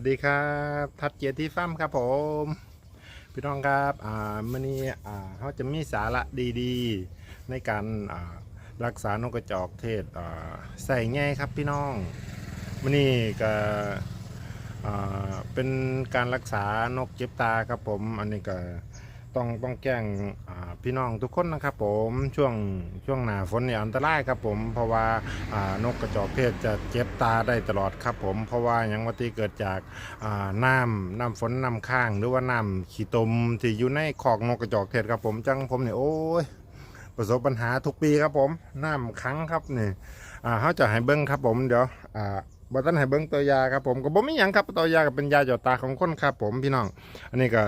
วัสดีครับ ทัดเกียรติฟั่มครับผม พี่น้องครับอ่ามื่อนี้อ่าเขาจะมีสาระดีๆ ในการอ่ารักษานกกระจอกเทศอ่าใส่ง่ายครับพี่น้องมื่อนี้ก็อ่าเป็นการรักษานกเจ็บตาครับผม อันนี้ก็ ต้องต้องแจ้งพี่น้องทุกคนนะครับผมช่วงช่วงหนาฝนเนี่ยอันตรายครับผม เพราะว่านกกระจอกเทศจะเจ็บตาได้ตลอดครับผมเพราะว่าย่างวัที่เกิดจากอ่าน้ำน้ำฝนน้ำข้าง หรือว่าน้ำขี้ตมที่อยู่ในคอกนกกระจอกเทศครับผมจังผมเนี่ยโอ้ยประสบปัญหาทุกปีครับผมน้ำขังครับนี่อ่าเขาจะให้เบิ้งครับผมเดี๋ยวอ่า บอตันให้เบิ้งตัวยาครับผมก็บ่มีหยังครับตัวยาก็เป็นยาหยอดตาของคนครับผมพี่น้อง อันนี้ก็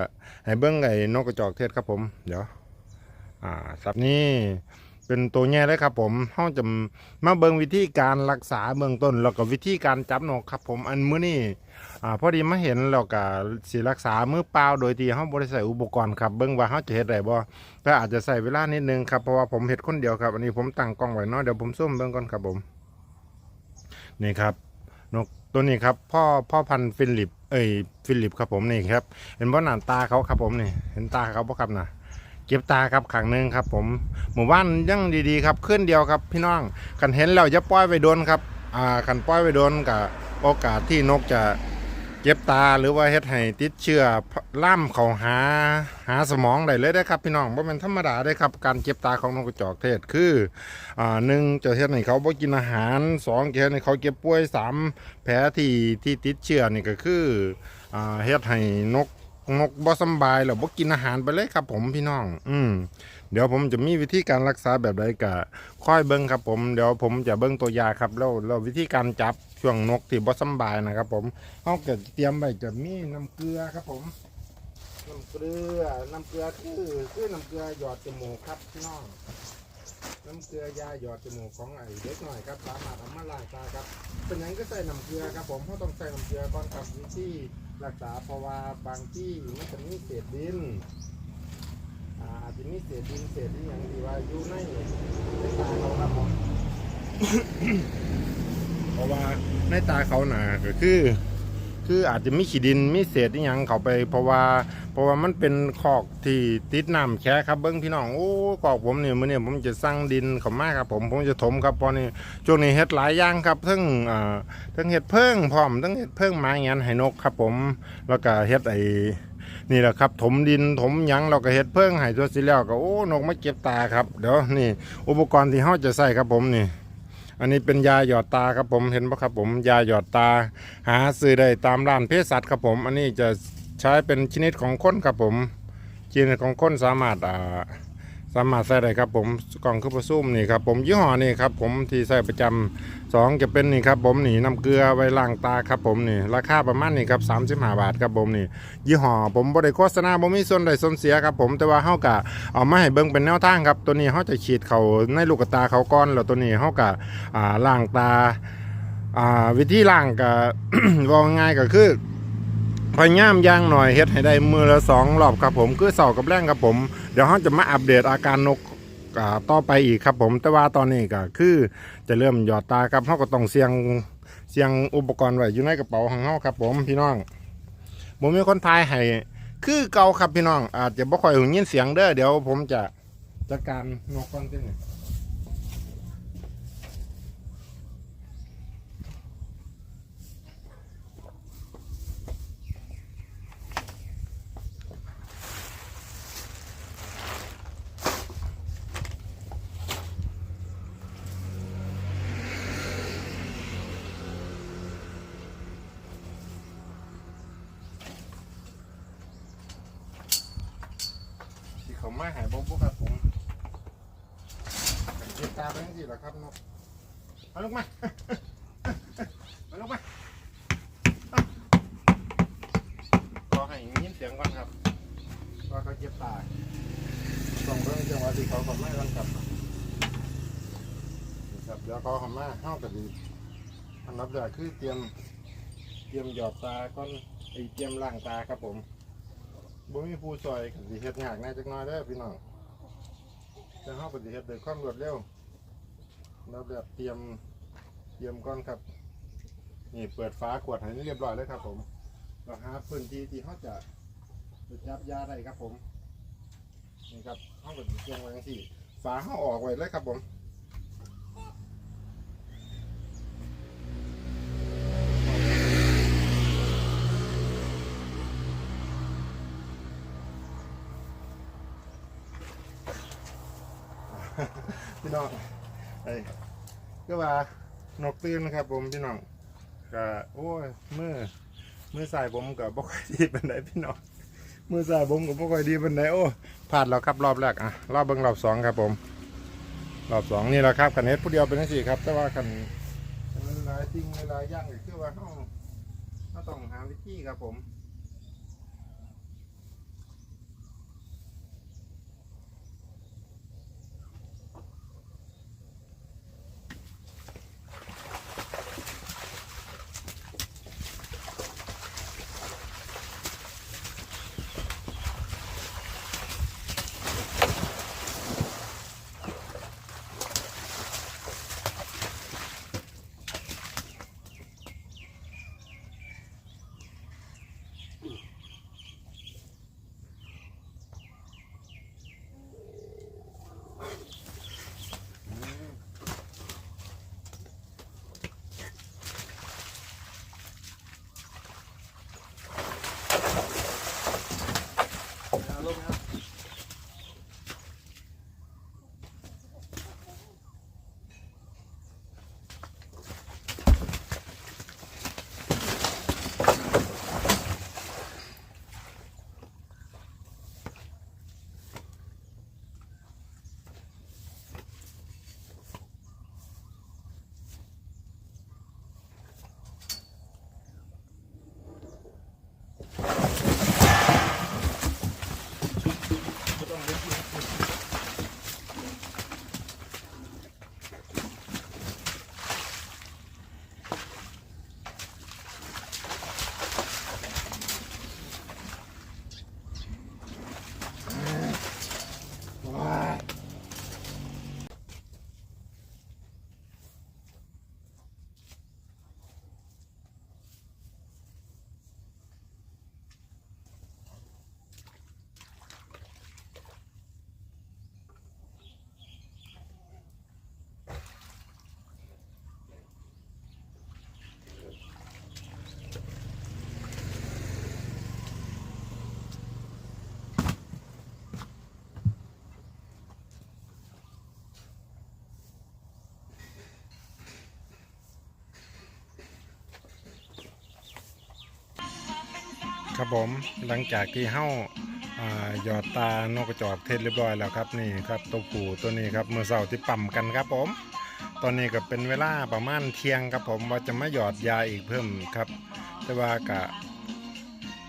ให้เบิ้งไอ้นกกระจอกเทศครับผม เดี๋ยว อ่าสับนี้เป็นตัวแง่เลยครับผมเขาจะมาเบิ้งวิธีการรักษาเบื้องต้น แล้วก็วิธีการจับนกครับผมอันมื้อนี้อ่าพอดีมาเห็นแล้วก็สิรักษามือเปล่าโดยที่เฮาบ่ได้ใสอุปกรณ์ครับเบิ่งว่าเฮาจะเฮ็ดได้บ่ก็อาจจะใส่เวลานิดนึงครับเพราะว่าผมเฮ็ดคนเดียวครับ อันนี้ผมตั้งกล้องไว้เนาะเดี๋ยวผมซูมเบิ่งก่อนครับผม นี่ครับ นกตัวนี้ครับพ่อพ่อพันธุ์ฟิลิป เอ้ยฟิลิปครับผมนี่ครับ เห็นบ่หน้าตาเขาครับผมนี่เห็นตาเขาปะครับน่ะเก็บตาครับขังหนึงครับ ผมหมู่บ้านยังดีๆครับขึ้นเดียวครับพี่น้องกันเห็นแล้วจะปล่อยไปโดนครับอ่ากันปล่อยไปโดนกับโอกาสที่นกจะ เจ็บตาหรือว่าเฮ็ดให้ติดเชื้อล่ามเขาหาหาสมองได้เลยได้ครับพี่น้องบ่แม่นธรรมดาได้ครับการเจ็บตาของนกกระจอกเทศคืออ่าหนึ่งจะเฮ็ดให้เขาบ่กินอาหารสองจะเฮ็ดให้เขาเจ็บป่วยสามแผลที่ที่ติดเชื้อนี่ก็คืออ่าเฮ็ดให้นกนกบ่สบายแล้วบ่กินอาหารไปเลยครับ ผมพี่น้อง อืมเดี๋ยวผมจะมีวิธีการรักษาแบบใดก็ค่อยเบิ่งครับผม เดี๋ยวผมจะเบิ่งตัวยาครับแล้วแล้ววิธีการจับ ช่วงนกที่บ่สบายนะครับ ผมเขาเกิดเตรียมไว้จะมีน้ำเกลือครับผมน้ำเกลือน้ำเกลือคือคือน้ำเกลือหยอดจมูกครับพี่น้องน้ำเกลือยาหยอดจมูกของไอ้เด็กหน่อยครับสามารถเอามาล้างตาครับเป็นหยังก็ใส่น้ำเกลือครับ ผมเขาต้องใส่น้ำเกลือก่อนครับวิธีรักษาเพราะว่าบางที่มันจะมีเศษดินอ่าจจะมีเศษดินเศษที่อย่างที่ว่าอยู่ในในตาเขาครับผม ราะว่าในตาเขาหนาก็คือ คืออาจจะมีขีดินมีเศษที่ยังเขาไป เพราะว่าเพราะว่ามันเป็นคอกที่ติดน้ำแค่ครับเบิ้งพี่น้องโอ้คอกผมเนี่ยมื่อเนี่ยผมจะสร้างดินเขามากครับผมผมจะถมครับพราะนี่ช่วงนี้เฮ็ดหลายอย่างครับทั้งอ่าทั้งเฮ็ดเพิ่งพร้อมทั้งเฮ็ดเพิ่งไม้งานให้นกครับ ผมแล้วก็เฮ็ดไอ้นี่แหละครับถมดินถมยังเราก็เฮ็ดเพิ่งให้ตัวสิแล้วก็โอ้นกมาเก็บตาครับเดี๋ยวนี่ อุปกรณ์ที่เฮาจะใส่ครับผมนี่ อันนี้เป็นยาหยอดตาครับผมเห็นปะครับผมยาหยอดตา หาซื้อได้ตามร้านเภสัชครับผม อันนี้จะใช้เป็นชนิดของคนครับผมชนิดของคนสามารถอ่า สามารถใส่ได้ครับผมกล่องคือประซุ่มนี่ครับผมยี่ห้อนี่ครับผมที่ใส่ประจำสองจะเป็นนี่ครับผมนี่น้ำเกลือไว้ล้างตาครับผมนี่ราคาประมาณนี่ครับสามสิบห้าบาทครับผมนี่ยี่ห้อผมบ่ได้โฆษณาบ่มีส่วนใดส่วนเสียครับผมแต่ว่าเฮากะเอามาให้เบิ่งเป็นแนวทางครับตัวนี้เฮาจะฉีดเขาในลูกตาเขาก่อนแล้วตัวนี้เฮากะล้างตาอ่าวิธีล้างก็ว่าง่ายก็คือ พยายามย่างหน่อยเฮ็ดให้ได้มือละสองรอบครับผมคือเสากับแรงครับผม เดี๋ยวเฮาจะมาอัปเดตอาการนกต่อไปอีกครับผม แต่ว่าตอนนี้ก็คือจะเริ่มหยอดตาครับเฮาก็ต้องเสียงเสียงอุปกรณ์ไว้อยู่ในกระเป๋าของเฮาครับ ผมพี่น้องผมมีคนทายให้คือเก่าครับพี่น้อง อาจจะบ่ค่อยหูยินเสียงเด้อเดี๋ยวผมจะจัดการนกก่อนเส้นงที่เขามาหาย บบ่ครับผมเก็บตาไปจังซี่ล่ะครับนกมาลงมามาลงมาขอให้ยินเสียงก่อนครับว่าเขาเก็บตาต้องเรื่องจังหวะที่เขาเขาไม่ก่อนครับนะครับเดี๋ยวเขาเขามาเฮาก็ดีอันดับแรกคือเตรียมเตรียมหยอดตาก่อนไอเตรียมล้างตาครับผมบ่มีผู้ซอยก็สิเฮ็ดยากแน่จักน่อยเด้อพี่น้อง แต่ห้าปฏิเหตุโดยความรวดเร็วเราแบบเตรียมเตรียมก่อนครับ นี่เปิดฝาขวดให้เรียบร้อยแล้วครับ ผมเราหาพื้นที่ที่เขาจะจะจับยาได้ครับผม นี่ครับห้องปฏิเชียงไว้ที่ฝาเขาออกไว้เลยครับผม พี่น้องไอ้ก็ว่านกตื่นนะครับ ผมพี่น้องก็โอ้ยมือมือสายผมก็บ่ค่อยดีปานใดพี่น้องมือสายผมก็บ่ค่อยดีปานใดโอ้พลาดแล้วครับรอบแรกอะรอบเบิ่งรอบสองครับผม รอบสองนี่แหละครับคันเฮ็ดผู้เดียวเป็นจังซี่ครับ แต่ว่าคันหลายสิ่งหลายย่างก็คือว่าเฮาเฮาต้องหาวิธีครับผม ผมหลังจากที่เฮ้าอ่าหยอดตานกกระจอกเทศเรียบร้อยแล้วครับนี่ครับตัวผู้ตัวนี้ครับเมื่อเสาร์ที่ปั่มกันครับผม ตอนนี้ก็เป็นเวลาประมาณเที่ยงครับผมว่าจะมาหยอดยาอีกเพิ่มครับ แต่ว่ากะ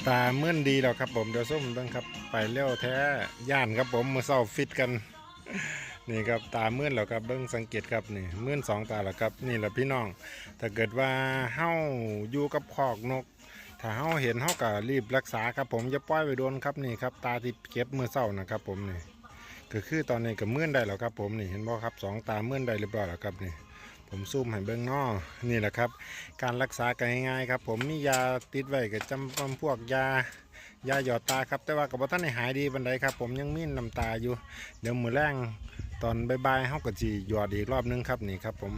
ตาเมื่อนดีแล้วครับผมเดี๋ยวส้มเบิ่งครับไปเร็วแท้ย่านครับผมเมื่อเสาร์ฟิตกันนี่ครับตาเมื่อนแล้วครับเบิ้งสังเกตครับนี่เมื่อนสองตาแล้วครับนี่แหละพี่น้องถ้าเกิดว่าเฮ้าอยู่กับคอกนก ถ้าเฮาเห็นเฮาก็รีบรักษาครับผมอย่าปล่อยไว้โดนครับนี่ครับตาที่เก็บมือเศร้านะครับผมนี่ก็คือตอนนี้ก็มื่นได้แล้วครับผมนี่เห็นบ่ครับสองตามื่นได้เรียบร้อยแล้วครับนี่ผมซูมให้เบิ่งนอนี่แหละครับ การรักษากันง่ายๆครับ ผมมียาติดไว้ก็จำพวกยายาหยอดตาครับ แต่ว่ากับท่านให้หายดีบันไดครับ ผมยังมีน้ำตาอยู่ เดี๋ยวมือแรงตอนบายๆเฮาก็สิหยอดอีกรอบนึงครับนี่ครับผม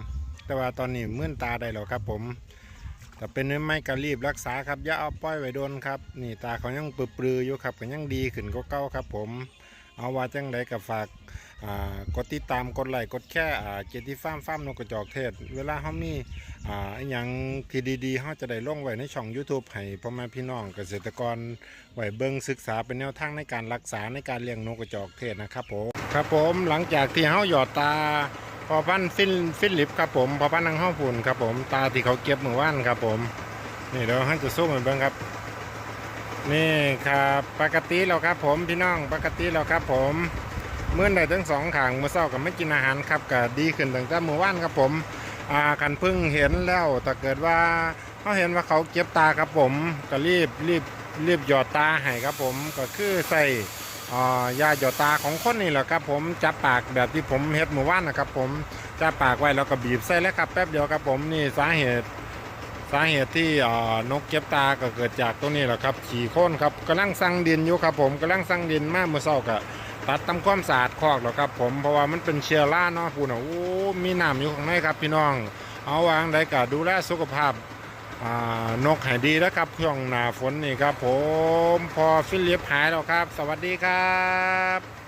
แต่ว่าตอนนี้มื่นตาได้แล้วครับผม ถ้าเป็นไม่ก็รีบรักษาครับอย่าเอาปล่อยไว้โดนครับนี่ตาเขายังปลือๆอยู่ครับก็ยังดีขึ้นก็เก้าครับ ผม เอาว่าจังใดกับฝากกดติดตามกดไลค์กดแค่เจติฟ้ามฟ้ามนกกระจอกเทศ เวลาเขามีอ่าอย่างที่ดีๆเขาจะได้ลงไว้ในช่อง YouTube ให้พ่อแม่พี่น้องเกษตรกรไว้เบิ่งศึกษาเป็นแนวทางในการรักษาในการเลี้ยงนกกระจอกเทศนะครับผมครับผมหลังจากที่เขาหยอดตา พอพันธุ์ฟินฟิลิปครับผมพอพันนางห้องฝุ่นครับผมตาที่เขาเก็บเมื่อวานครับผมนี่เดี๋ยวให้จะสู้เหมือนเบิ้งครับ นี่ครับปกติแล้วครับ ผมพี่น้องปกติแล้วครับ ผมเมื่อใดทั้งสองขางเมื่อเช้ากับไม่กินอาหารครับก็ดีขึ้นตั้งแต่เมื่อวานครับผมอ่าคันพึ่งเห็นแล้วแต่เกิดว่าเขาเห็นว่าเขาเก็บตาครับผมก็รีบรีบรีบหยอดตาให้ครับผมก็คือใส่ ยาหยดตาของคนนี่แหละครับผมจับปากแบบที่ผมเฮ็ดเมื่อวานนะครับผมจับปากไว้แล้วก็บีบใส่แล้วครับแป๊บเดียวครับผมนี่สาเหตุสาเหตุที่อ่านกเก็บตาก็เกิดจากตรงนี้แหละครับขี่โค่นครับกำลังสั่งดินอยู่ครับผมกำลังสั่งดินมาเมื่อเช้าก็ตัดทำความสะอาดคอกแล้วครับผมเพราะว่ามันเป็นเชื้อราเนาะพูดนะโอ้มีน้ำอยู่ข้างในครับพี่น้อง เอาวางได้ก็ดูแลสุขภาพ นกให้ดีแล้วครับช่วงหน้าฝนนี่ครับผม พอฟิลิปหายแล้วครับ สวัสดีครับ